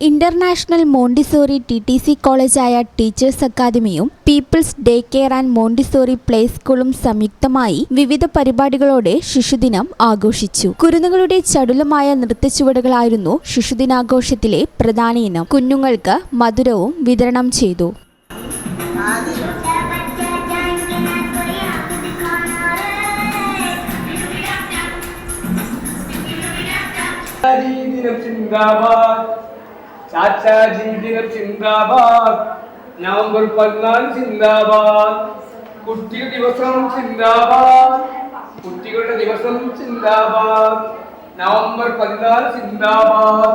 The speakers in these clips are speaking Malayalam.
International Montessori T T C കോളേജായ teachers അക്കാദമിയും people's day care and Montessori play സ്കൂളും സംയുക്തമായി വിവിധ പരിപാടികളോടെ ശിശുദിനം ആഘോഷിച്ചു. കുരുന്നുകളുടെ ചടുലമായ നൃത്തച്ചുവടുകളായിരുന്നു ശിശുദിനാഘോഷത്തിലെ പ്രധാന ഇനം. കുഞ്ഞുങ്ങൾക്ക് മധുരവും വിതരണം ചെയ്തു. ദിനം ചിന്താബാദ് ചാച്ചാജി ദിനം ചിന്താബാദ് നവംബർ പതിനാല് ചിന്താബാദ് കുട്ടി ദിവസം ചിന്താബാദ് കുട്ടികളുടെ ദിവസം ചിന്താബാദ് നവംബർ പതിനാല് ചിന്താബാദ്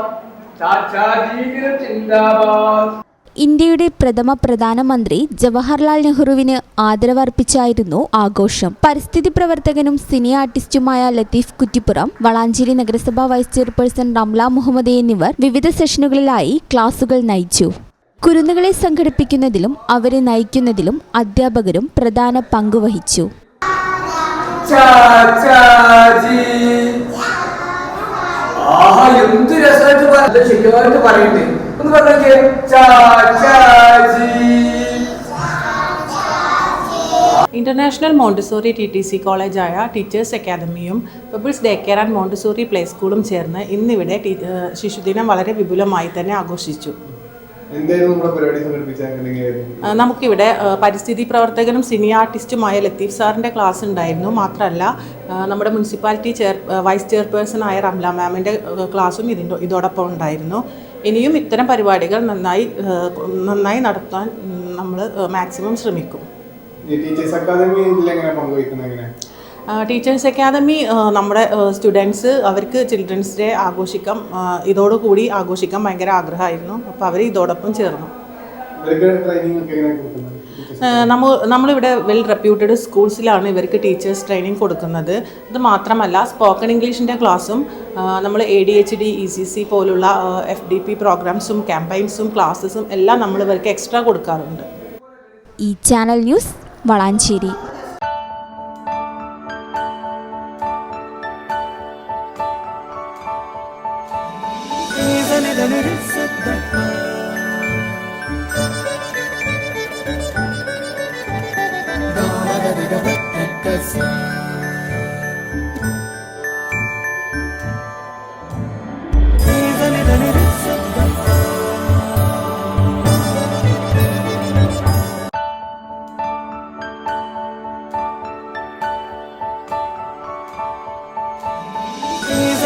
ചാച്ചാജി ദിനം ചിന്താബാദ് ഇന്ത്യയുടെ പ്രഥമ പ്രധാനമന്ത്രി ജവഹർലാൽ നെഹ്റുവിന് ആദരവർപ്പിച്ചായിരുന്നു ആഘോഷം. പരിസ്ഥിതി പ്രവർത്തകനും സിനി ആർട്ടിസ്റ്റുമായ ലത്തീഫ് കുറ്റിപ്പുറം വളാഞ്ചേരി നഗരസഭാ വൈസ് ചെയർപേഴ്സൺ റംല മുഹമ്മദ് എന്നിവർ വിവിധ സെഷനുകളിലായി ക്ലാസുകൾ നയിച്ചു. കുരുന്നുകളെ സംഘടിപ്പിക്കുന്നതിലും അവരെ നയിക്കുന്നതിലും അധ്യാപകരും പ്രധാന പങ്കുവഹിച്ചു എന്ത് രസമായിട്ട് പറയണ്ടേ ഒന്ന് പറഞ്ഞേ. Chachaji. International Montessori T T C കോളേജായ teachers അക്കാദമിയും people's day care and Montessori play സ്കൂളും ചേർന്ന് ഇന്നിവിടെ ശിശുദിനം വളരെ വിപുലമായി തന്നെ ആഘോഷിച്ചു. നമുക്കിവിടെ പരിസ്ഥിതി പ്രവർത്തകനും സിനി ആർട്ടിസ്റ്റുമായ ലത്തീഫ് സാറിന്റെ ക്ലാസ് ഉണ്ടായിരുന്നു. മാത്രമല്ല നമ്മുടെ മുനിസിപ്പാലിറ്റി ചെയർ വൈസ് ചെയർപേഴ്സണായ റംല മാമിന്റെ ക്ലാസ്സും ഇതിന്റെ ഇതോടൊപ്പം ഉണ്ടായിരുന്നു. ഇനിയും ഇത്തരം പരിപാടികൾ നന്നായി നന്നായി നടത്താൻ നമ്മൾ മാക്സിമം ശ്രമിക്കും. ടീച്ചേഴ്സ് അക്കാദമി എങ്ങനെ പങ്കുവയ്ക്കുന്നത് എങ്ങനെ? ടീച്ചേഴ്സ് അക്കാദമി നമ്മുടെ സ്റ്റുഡൻസ് അവർക്ക് ചിൽഡ്രൻസ് ഡേ ആഘോഷിക്കാം ഇതോടുകൂടി ആഘോഷിക്കാൻ ഭയങ്കര ആഗ്രഹമായിരുന്നു. അപ്പോൾ അവർ ഇതോടൊപ്പം ചേർന്നു. ഇവർക്ക് ട്രെയിനിങ് ഒക്കെ എങ്ങനെ കൊടുക്കുന്നത്? നമ്മൾ നമ്മളിവിടെ വെൽ റെപ്യൂട്ടഡ് സ്കൂൾസിലാണ് ഇവർക്ക് ടീച്ചേഴ്സ് ട്രെയിനിങ് കൊടുക്കുന്നത്. ഇത് മാത്രമല്ല സ്പോക്കൺ ഇംഗ്ലീഷിന്റെ ക്ലാസ്സും നമ്മൾ A D H D E C C പോലുള്ള എഫ് ഡി പി പ്രോഗ്രാംസും ക്യാമ്പയിൻസും ക്ലാസ്സസും എല്ലാം നമ്മൾ ഇവർക്ക് എക്സ്ട്രാ കൊടുക്കാറുണ്ട്. ഈ channel news Valanchery.